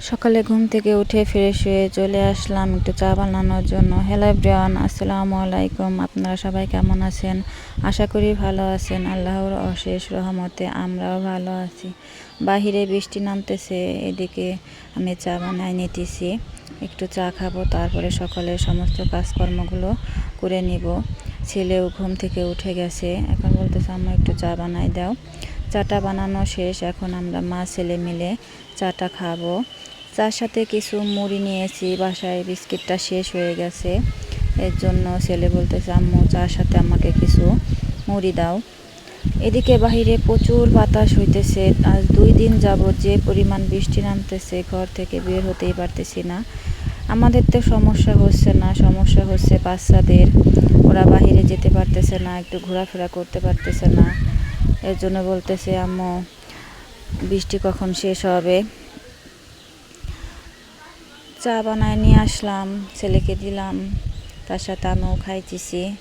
সকালে ঘুম থেকে উঠে ফ্রেশ হয়ে চলে আসলাম একটু চা বানানোর জন্য। হ্যালো ব্রিয়ান আসসালামু আলাইকুম। আপনারা সবাই কেমন আছেন? আশা করি ভালো আছেন। আল্লাহর অশেষ রহমতে আমরাও ভালো আছি। বাহিরে বৃষ্টি নামতেছে, এদিকে আমি চা বানাই নিতেছি। একটু চা খাব, তারপরে সকালের সমস্ত কাজকর্মগুলো করে নিব। ছেলেও ঘুম থেকে উঠে গেছে। এখন বলতেছে, আম্মা, একটু চা বানাই দাও। চাটা বানানো শেষ, এখন আমরা মা ছেলে মিলে চাটা খাব। চার সাথে কিছু মুড়ি নিয়েছি, বাসায় বিস্কিটটা শেষ হয়ে গেছে। এর জন্য ছেলে বলতেছে, আম্মু, চার সাথে আমাকে কিছু মুড়ি দাও। এদিকে বাহিরে প্রচুর বাতাস হইতেছে। আজ দুই দিন যাবৎ যে পরিমাণ বৃষ্টি নামতেছে, ঘর থেকে বের হতেই পারতেছি না। আমাদের তো সমস্যা হচ্ছে না, সমস্যা হচ্ছে বাচ্চাদের। ওরা বাহিরে যেতে পারতেছে না, একটু ঘোরাফেরা করতে পারতেছে না। এর জন্য বলতেছে, আম্মু, বৃষ্টি কখন শেষ হবে? চা বানায় নিয়ে আসলাম, ছেলেকে দিলাম, তার সাথে আমিও খাইতেছি,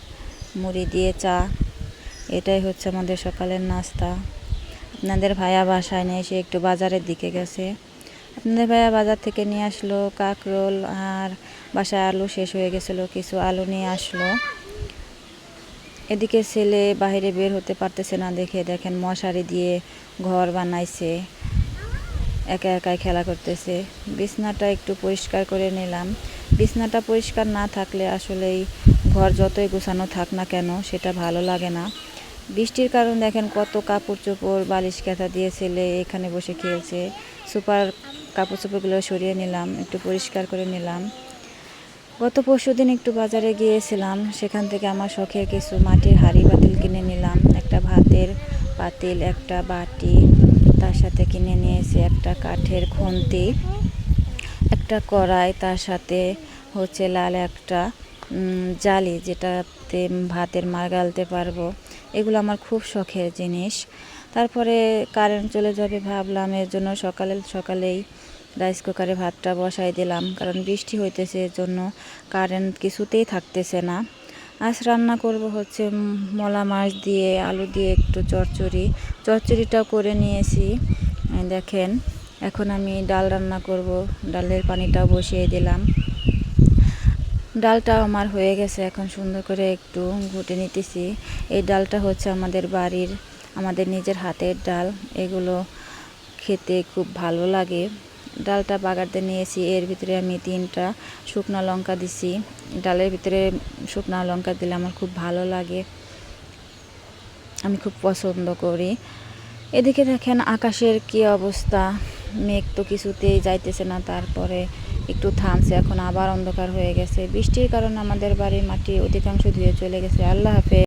মুড়ি দিয়ে চা। এটাই হচ্ছে আমাদের সকালের নাস্তা। আপনাদের ভাইয়া বাসায় নিয়ে এসে একটু বাজারের দিকে গেছে। আপনাদের ভাইয়া বাজার থেকে নিয়ে আসলো কাকরোল আর বাসায় আলু শেষ হয়ে গেছিল, কিছু আলু নিয়ে আসলো। এদিকে ছেলে বাইরে বের হতে পারতেছে না দেখে, দেখেন মশারি দিয়ে ঘর বানাইছে। একা একাই খেলা করতেছে। বিছনাটা একটু পরিষ্কার করে নিলাম। বিছনাটা পরিষ্কার না থাকলে আসলেই ঘর যতই গোছানো থাক না কেন, সেটা ভালো লাগে না। বৃষ্টির কারণ দেখেন কত কাপড় চোপড় বালিশ কাঁথা দিয়ে ছেলে এখানে বসে খেলছে। সুপার কাপড় চোপড়গুলো সরিয়ে নিলাম, একটু পরিষ্কার করে নিলাম। গত পরশু দিন একটু বাজারে গিয়েছিলাম, সেখান থেকে আমার শখের কিছু মাটির হাঁড়ি বাতিল কিনে নিলাম। একটা ভাতের পাতিল একটা বাটি, তার সাথে কিনে নিয়েছি একটা কাঠের খুন্তি, একটা কড়াই, তার সাথে হচ্ছে লাল একটা জালি যেটাতে ভাতের মার গালতে পারব। এগুলো আমার খুব শখের জিনিস। তারপরে কারেন্ট চলে যাবে ভাবলাম, এর জন্য সকালে, সকালেই রাইস কুকারে ভাতটা বসাই দিলাম, কারণ বৃষ্টি হইতেছে এর জন্য কারেন্ট কিছুতেই থাকতেছে না। আজ রান্না করব হচ্ছে মলা মাছ দিয়ে, আলু দিয়ে একটু চচ্চড়ি। চচ্চড়িটাও করে নিয়েছি দেখেন, এখন আমি ডাল রান্না করব, ডালের পানিটাও বসিয়ে দিলাম। ডালটা আমার হয়ে গেছে, এখন সুন্দর করে একটু ঘুটে নিতেছি। এই ডালটা হচ্ছে আমাদের বাড়ির, আমাদের নিজের হাতের ডাল, এগুলো খেতে খুব ভালো লাগে। ডালটা বাগারতে নিয়েছি। এর ভিতরে আমি তিনটা শুকনা লঙ্কা দিছি। ডালের ভিতরে শুকনা লঙ্কা দিলে আমার খুব ভালো লাগে। আমি খুব পছন্দ করি। এদিকে দেখেন আকাশের কি অবস্থা। মেঘ তো কিছুতেই যাইতেছে না, তারপরে একটু থামছে। এখন আবার অন্ধকার হয়ে গেছে। বৃষ্টির কারণে আমাদের বাড়ির মাটি অধিকাংশ ধুয়ে চলে গেছে। আল্লাহ হাফেজ।